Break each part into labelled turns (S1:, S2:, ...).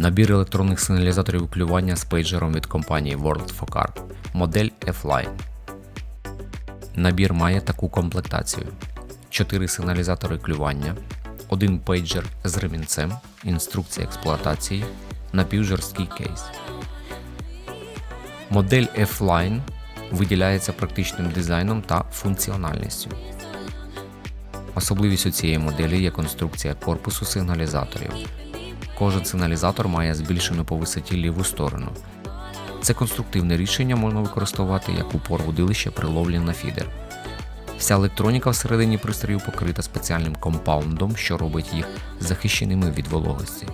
S1: Набір електронних сигналізаторів клювання з пейджером від компанії World for Card. Модель F-Line. Набір має таку комплектацію: 4 сигналізатори клювання, один пейджер з ремінцем, інструкція експлуатації, напівжорсткий кейс. Модель F-Line виділяється практичним дизайном та функціональністю. Особливістю цієї моделі є конструкція корпусу сигналізаторів. Кожен сигналізатор має збільшену по висоті ліву сторону. Це конструктивне рішення можна використовувати як упор вудилища при ловлі на фідер. Вся електроніка всередині пристрою покрита спеціальним компаундом, що робить їх захищеними від вологості.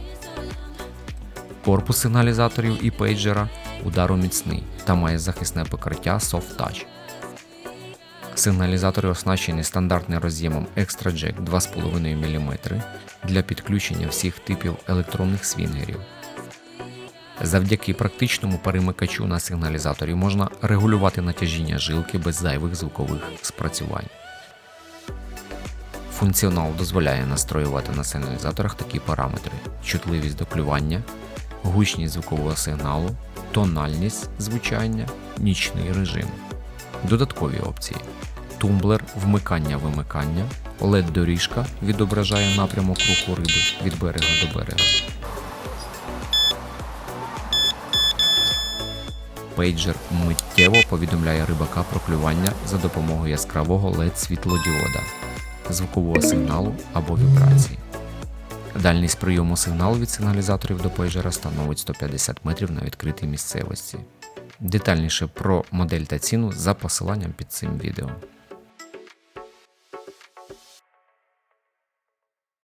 S1: Корпус сигналізаторів і пейджера удароміцний та має захисне покриття Soft Touch. Сигналізатори оснащені стандартним роз'ємом Extra Jack 2,5 мм для підключення всіх типів електронних свінгерів. Завдяки практичному перемикачу на сигналізаторі можна регулювати натяжіння жилки без зайвих звукових спрацювань. Функціонал дозволяє настроювати на сигналізаторах такі параметри: чутливість до клювання, гучність звукового сигналу, тональність звучання, нічний режим. Додаткові опції: тумблер вмикання-вимикання, led доріжка відображає напрямок руху риби від берега до берега. Пейджер миттєво повідомляє рибака про клювання за допомогою яскравого led світлодіода, звукового сигналу або вібрації. Дальність прийому сигналу від сигналізаторів до пейджера становить 150 метрів на відкритій місцевості. Детальніше про модель та ціну за посиланням під цим відео.